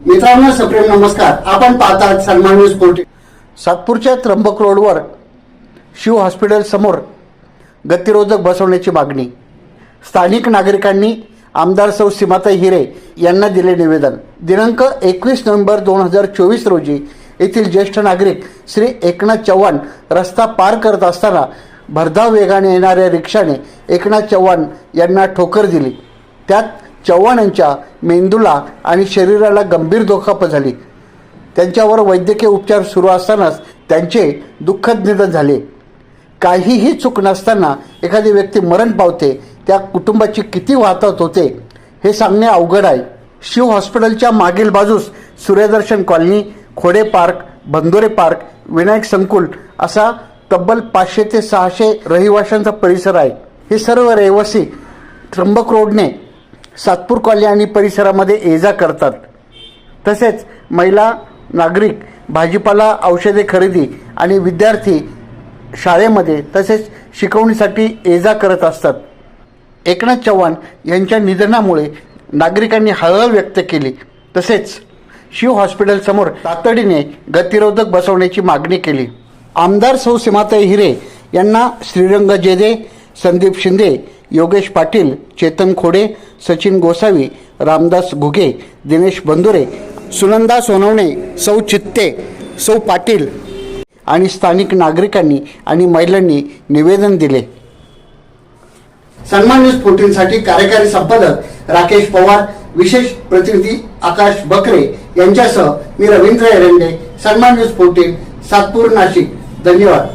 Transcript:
मित्रांनो सप्रेम नमस्कार. आपण पाहतात सन्मान न्यूज पोर्टल सातपूरच्या त्र्यंबक रोडवर शिव हॉस्पिटल समोर गतिरोधक बसवण्याची मागणी. स्थानिक नागरिकांनी आमदार सौ सीमाताई हिरे यांना दिले निवेदन. दिनांक एकवीस नोव्हेंबर दोन हजार चोवीस रोजी येथील ज्येष्ठ नागरिक श्री एकनाथ चव्हाण रस्ता पार करत असताना भरधाव वेगाने येणाऱ्या रिक्षाने एकनाथ चव्हाण यांना ठोकर दिली. त्यात चव्हाण यांच्या मेंदूला आणि शरीराला गंभीर दुखापत झाली. त्यांच्यावर वैद्यकीय उपचार सुरू असतानाच त्यांचे दुःखद निधन झाले. काहीही चूक नसताना एखादी व्यक्ती मरण पावते त्या कुटुंबाची किती वाहतात होते हे सांगणे अवघड आहे. शिव हॉस्पिटलच्या मागील बाजूस Suryadarshan colony Khode park Bandore park Vinayak Sankul असा तब्बल पाचशे ते सहाशे रहिवाशांचा परिसर आहे. हे सर्व रहिवासी त्र्यंबक रोडने सातपूर कॉलनी आणि परिसरामध्ये ये जा करतात. तसेच महिला नागरिक भाजीपाला औषधे खरेदी आणि विद्यार्थी शाळेमध्ये तसेच शिकवणीसाठी ये जा करत असतात. एकनाथ चव्हाण यांच्या निधनामुळे नागरिकांनी हळहळ व्यक्त केली. तसेच शिव हॉस्पिटलसमोर तातडीने गतिरोधक बसवण्याची मागणी केली. आमदार सौ सीमाताई हिरे यांना श्रीरंग जेदे संदीप शिंदे योगेश पाटील चेतन खोडे सचिन गोसावी रामदास घुगे दिनेश बंदुरे सुनंदा सोनवणे सौ चित्ते सौ पाटील आणि स्थानिक नागरिकांनी आणि महिलांनी निवेदन दिले. सन्मान न्यूज फोर्टीनसाठी कार्यकारी संपादक राकेश पवार विशेष प्रतिनिधी आकाश बकरे यांच्यासह मी रवींद्र एरंडे सन्मान न्यूज फोर्टीन सातपूर नाशिक. धन्यवाद.